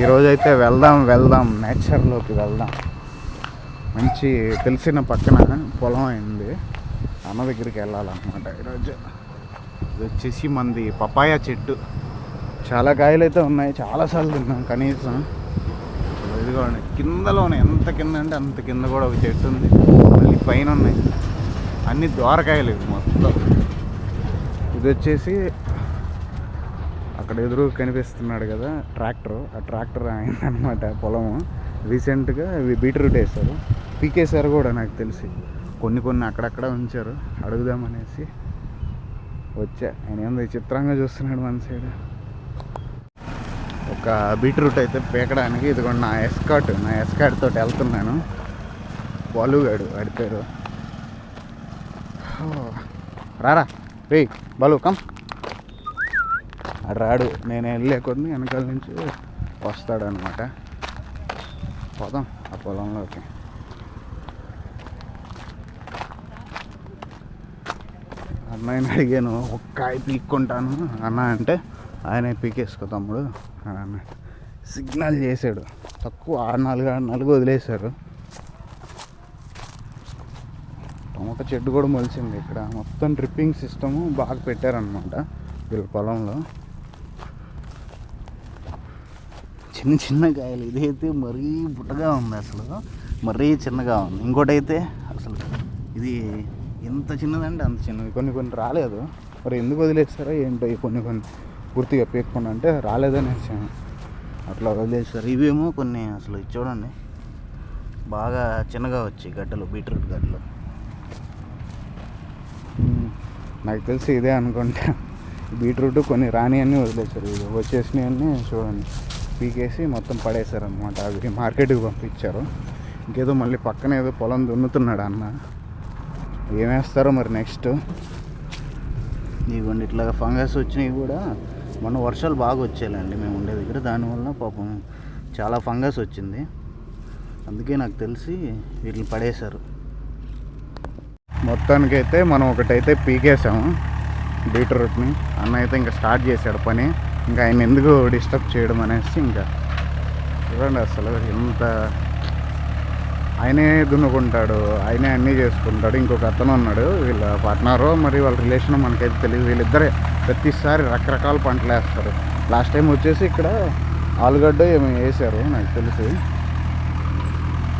ఈరోజైతే వెళ్దాం వెళ్దాం నేచర్లోకి వెళ్దాం. మంచి తెలిసిన పక్కన పొలం అయింది. అన్న దగ్గరికి వెళ్ళాలన్నమాట ఈరోజు. ఇది వచ్చేసి మంది పపాయ చెట్టు. చాలా కాయలు అయితే ఉన్నాయి చాలాసార్లు తిన్నాం కనీసం. ఇదిగోండి కిందలోనే ఎంత కింద అంటే అంత కింద కూడా ఒక చెట్టు ఉంది. మళ్ళీ పైన ఉన్నాయి. అన్ని దోరకాయలు ఇవి మొత్తం. ఇది వచ్చేసి అక్కడ ఎదురు కనిపిస్తున్నాడు కదా ట్రాక్టర్. ఆ ట్రాక్టర్ అయిందనమాట పొలము. రీసెంట్గా బీట్రూట్ వేశారు. పీకేశారు కూడా నాకు తెలిసి. కొన్ని కొన్ని అక్కడక్కడ ఉంచారు. అడుగుదామనేసి వచ్చా. ఆయన ఏందో చిత్రంగా చూస్తున్నాడు మన సైడ్ ఒక బీట్రూట్ అయితే పీకడానికి ఇదిగోండి నా ఎస్కాట్ నా ఎస్కాట్ తోటి వెళ్తున్నాను. బాలుగాడు వాడి పేరు. రారా. రే బాలు కమ్. రాడు. నేను వెళ్ళే వెనకాల నుంచి వస్తాడనమాట. పోదాం ఆ పొలంలోకి. అన్నయ్యని అడిగాను ఒక్కాయ పీక్కుంటాను. అన్న అంటే ఆయన పీకేసుకో తమ్ముడు. అని సిగ్నల్ చేశాడు. తక్కువ ఆరు నాలుగు ఆరు నాలుగు వదిలేశారు. టమాటా చెట్టు కూడా మొలిచింది ఇక్కడ. మొత్తం డ్రిప్పింగ్ సిస్టము బాగా పెట్టారనమాట వీళ్ళ పొలంలో. చిన్న చిన్న కాయలు. ఇదైతే మరీ బుట్టగా ఉంది అసలు. మరీ చిన్నగా ఉంది. ఇంకోటైతే అసలు ఇది ఎంత చిన్నదంటే అంత చిన్నది. కొన్ని కొన్ని రాలేదు. మరి ఎందుకు వదిలేస్తారో ఏంటో కొన్ని కొన్ని పూర్తిగా పీక్కుండా అంటే రాలేదని వచ్చాను అట్లా వదిలేస్తారు ఇవేమో కొన్ని అసలు ఇది చూడండి. బాగా చిన్నగా వచ్చాయి గడ్డలు బీట్రూట్ గడ్డలు. నాకు తెలిసి ఇదే అనుకుంటా. బీట్రూట్ కొన్ని రాని అన్నీ వదిలేశారు. ఇవి వచ్చేసినవి అన్నీ చూడండి. పీకేసి మొత్తం పడేశారు అనమాట అవి మార్కెట్కి పంపించారు. ఇంకేదో మళ్ళీ పక్కన ఏదో పొలం దున్నుతున్నాడు అన్న. ఏమేస్తారో మరి నెక్స్ట్. ఇవ్వండి ఇట్లాగా ఫంగస్ వచ్చినవి కూడా మొన్న వర్షాలు బాగా వచ్చాయండి మేము ఉండే దగ్గర. దానివల్ల పాపం చాలా ఫంగస్ వచ్చింది. అందుకే నాకు తెలిసి వీటిని పడేశారు. మొత్తానికైతే మనం ఒకటైతే పీకేసాము బీట్రూట్ని. అన్న అయితే ఇంకా స్టార్ట్ చేశాడు పని. ఇంకా ఆయన ఎందుకు డిస్టర్బ్ చేయడం అనేసి ఇంకా చూడండి అసలు ఎంత ఆయనే దున్నుకుంటాడు ఆయనే అన్నీ చేసుకుంటాడు. ఇంకొక అతను ఉన్నాడు వీళ్ళ పార్ట్నరు మరి వాళ్ళ రిలేషన్ మనకైతే తెలియదు వీళ్ళిద్దరే ప్రతిసారి రకరకాల పంటలు వేస్తారు. లాస్ట్ టైం వచ్చేసి ఇక్కడ ఆలుగడ్డ ఏమో వేసారు నాకు తెలిసి.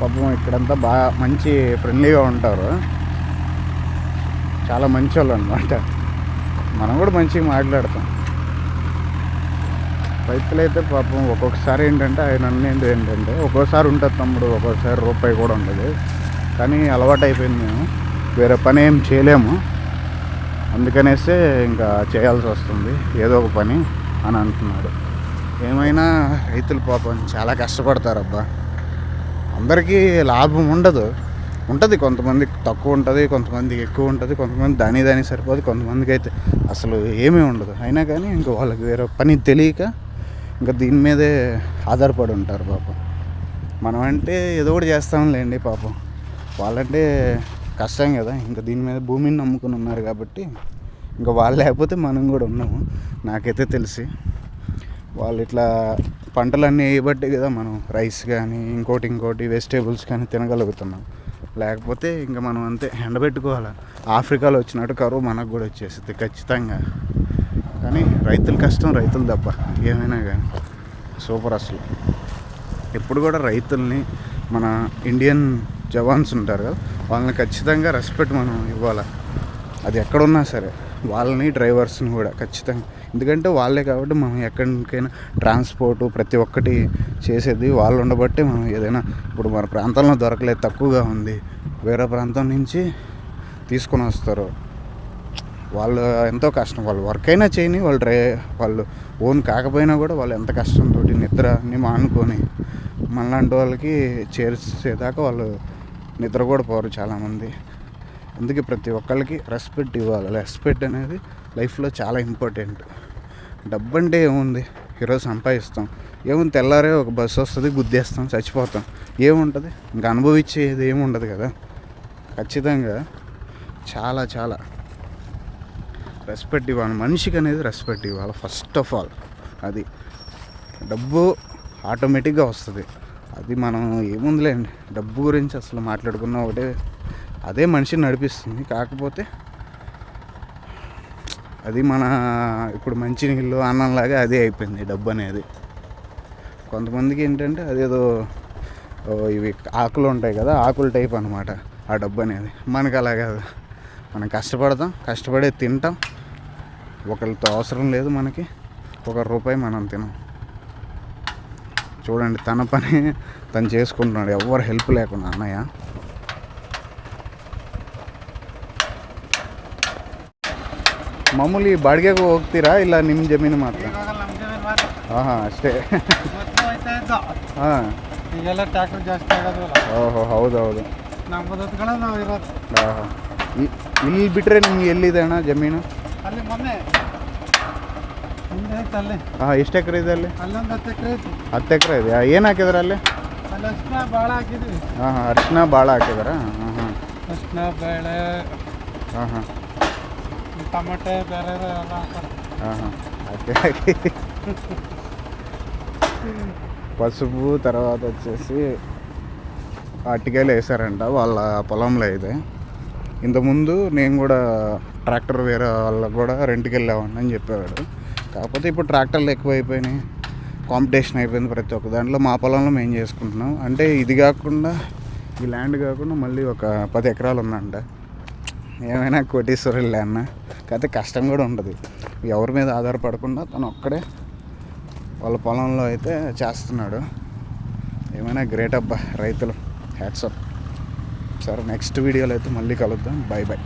పాపం ఇక్కడంతా బాగా మంచి ఫ్రెండ్లీగా ఉంటారు. చాలా మంచి వాళ్ళు అనమాట మనం కూడా మంచిగా మాట్లాడతాం. రైతులైతే పాపం ఒక్కొక్కసారి ఏంటంటే ఆయన అనేది ఏంటంటే ఒక్కోసారి ఉంటుంది తమ్ముడు ఒక్కోసారి రూపాయి కూడా ఉండదు. కానీ అలవాటు అయిపోయింది మేము. వేరే పని ఏం చేయలేము. అందుకనేసే ఇంకా చేయాల్సి వస్తుంది. ఏదో ఒక పని అని అంటున్నాడు. ఏమైనా రైతులు పాపం చాలా కష్టపడతారబ్బా. అందరికీ లాభం ఉండదు. ఉంటుంది కొంతమందికి తక్కువ ఉంటుంది కొంతమందికి ఎక్కువ ఉంటుంది కొంతమంది దాని దాని సరిపోదు కొంతమందికి అయితే అసలు ఏమీ ఉండదు. అయినా కానీ ఇంకా వాళ్ళకి వేరే పని తెలియక ఇంకా దీని మీదే ఆధారపడి ఉంటారు పాపం. మనం అంటే ఏదో ఒకటి చేస్తాంలేండి పాపం. వాళ్ళంటే కష్టం కదా ఇంకా దీని మీద భూమిని నమ్ముకుని ఉన్నారు కాబట్టి ఇంకా వాళ్ళు లేకపోతే మనం కూడా ఉన్నాము నాకైతే తెలిసి. వాళ్ళు ఇట్లా పంటలన్నీ వేయబట్టే కదా మనం రైస్ కానీ ఇంకోటి ఇంకోటి వెజిటేబుల్స్ కానీ తినగలుగుతున్నాం. లేకపోతే ఇంకా మనం అంతే ఎండబెట్టుకోవాలి. ఆఫ్రికాలో వచ్చినట్టు కరువు మనకు కూడా వచ్చేస్తుంది ఖచ్చితంగా. కానీ రైతుల కష్టం రైతులు దెబ్బ ఏమైనా కానీ. సూపర్ అసలు. ఎప్పుడు కూడా రైతుల్ని మన ఇండియన్ జవాన్స్ ఉంటారు కదా వాళ్ళని ఖచ్చితంగా రెస్పెక్ట్ మనం ఇవ్వాలి? అది ఎక్కడున్నా సరే వాళ్ళని డ్రైవర్స్ని కూడా ఖచ్చితంగా. ఎందుకంటే వాళ్ళే కాబట్టి మనం ఎక్కడికైనా ట్రాన్స్పోర్ట్ ప్రతి ఒక్కటి చేసేది వాళ్ళు ఉండబట్టి మనం ఏదైనా ఇప్పుడు మన ప్రాంతంలో దొరకలేదు తక్కువగా ఉంది. వేరే ప్రాంతం నుంచి తీసుకొని వస్తారు. వాళ్ళు ఎంతో కష్టం. వాళ్ళు వర్క్ అయినా చేయని వాళ్ళు డ్రై వాళ్ళు ఓన్ కాకపోయినా కూడా వాళ్ళు ఎంత కష్టంతో నిద్రని మానుకొని మనలాంటి వాళ్ళకి చేర్చేదాకా వాళ్ళు నిద్ర కూడా పోరు చాలామంది. అందుకే ప్రతి ఒక్కరికి రెస్పెక్ట్ ఇవ్వాలి. రెస్పెక్ట్ అనేది లైఫ్లో చాలా ఇంపార్టెంట్ డబ్బు అంటే ఏముంది? ఈరోజు సంపాదిస్తాం. ఏముంది? తెల్లారే ఒక బస్సు వస్తుంది గుద్దేస్తాం చచ్చిపోతాం. ఏముంటుంది? ఇంకా అనుభవించేది ఏముండదు కదా? ఖచ్చితంగా చాలా చాలా. రెస్పెక్ట్ ఇవ్వాలి. మనిషికి అనేది రెస్పెక్ట్ ఇవ్వాలి ఫస్ట్ ఆఫ్ ఆల్ అది డబ్బు ఆటోమేటిక్గా వస్తుంది. అది మనం ఏముందిలేండి డబ్బు గురించి అసలు మాట్లాడుకున్న ఒకటే అదే మనిషిని నడిపిస్తుంది. కాకపోతే అది మన ఇప్పుడు మంచినీళ్ళు అన్నంలాగా అదే అయిపోయింది డబ్బు అనేది. కొంతమందికి ఏంటంటే అదేదో ఇవి ఆకులు ఉంటాయి కదా ఆకుల టైప్ అనమాట ఆ డబ్బు అనేది. మనకు అలా కాదు. మనం కష్టపడతాం కష్టపడే తింటాం ఒకరితో అవసరం లేదు మనకి ఒక రూపాయి మనం తినం చూడండి తన పని తను చేసుకుంటున్నాడు ఎవరు హెల్ప్ లేకుండా అన్నయ్య ಮಾಮೂಲಿ ಬಾಡಿಗೆಗೆ ಹೋಗ್ತೀರಾ ಇಲ್ಲ ನಿಮ್ಮ ಜಮೀನು ಮಾತ್ರ ಇವಾಗ ನಮ್ಮ ಜಮೀನು ಮಾತ್ರ ಹಾಂ ಹಾಂ ಅಷ್ಟೇ ಮೊದ್ಲು ಹೋಯ್ತಾ ಇದ್ದೋ ಹಾಂ ಈಗೆಲ್ಲ ಟ್ರ್ಯಾಕ್ಟರ್ ಜಾಸ್ತಿ ಆಗೋದಿಲ್ಲ ಓಹೋ ಹೌದು ಹೌದು ನಮ್ಮ ಬದುಕುಗಳ ನಾವು ಇರೋದು ಹಾಂ ಹಾಂ ಇಲ್ಲಿ ಬಿಟ್ಟರೆ ನಿಮ್ಗೆ ಎಲ್ಲಿದೆ ಅಣ್ಣ ಜಮೀನು ಅಲ್ಲಿ ಮೊನ್ನೆ ಹಿಂದೆ ಐತೆ ಅಲ್ಲಿ ಹಾಂ ಎಷ್ಟು ಎಕರೆ ಇದೆ ಅಲ್ಲಿ ಅಲ್ಲೊಂದು ಹತ್ತು ಎಕರೆ ಐತಿ ಹತ್ತು ಎಕರೆ ಇದೆ ಏನು ಹಾಕಿದಾರೆ ಅಲ್ಲಿ ಅಲ್ಲಿ ಅರ್ಶಿನ ಭಾಳ ಹಾಕಿದ್ವಿ ಹಾಂ ಹಾಂ ಅರಿಶಿನ ಭಾಳ ಹಾಕಿದಾರ ಹಾಂ ಹಾಂ ಅರ್ಶಿನ ಬೇಳೆ ಹಾಂ ಹಾಂ ಟಮಾಟೆ ಬೇರೆ ಎಲ್ಲ ಹಾಕ್ತಾರೆ ಹಾಂ ಹಾಂ ಹಾಕಿ ಹಾಕಿ పసుపు తర్వాత వచ్చేసి అరటికాయలు వేసారంట వాళ్ళ పొలంలో అయితే ఇంతకుముందు నేను కూడా ట్రాక్టర్ వేరే వాళ్ళకు కూడా రెంట్కి వెళ్ళేవాడిని అని చెప్పేవాడు. కాకపోతే ఇప్పుడు ట్రాక్టర్లు ఎక్కువైపోయినాయి. కాంపిటీషన్ అయిపోయింది ప్రతి ఒక్క దాంట్లో. మా పొలంలో మేము చేసుకుంటున్నాం. అంటే ఇది కాకుండా ఈ ల్యాండ్ కాకుండా మళ్ళీ ఒక పది ఎకరాలు ఉందంట. ఏమైనా కోటీశ్వరులు అన్న. కాకపోతే కష్టం కూడా ఉంటుంది. ఎవరి మీద ఆధారపడకుండా తను ఒక్కడే వాళ్ళ పొలంలో అయితే చేస్తున్నాడు. ఏమైనా గ్రేట్ అబ్బా రైతులు. హ్యాట్సప్ సరే నెక్స్ట్ వీడియోలో అయితే మళ్ళీ కలుద్దాం. Bye bye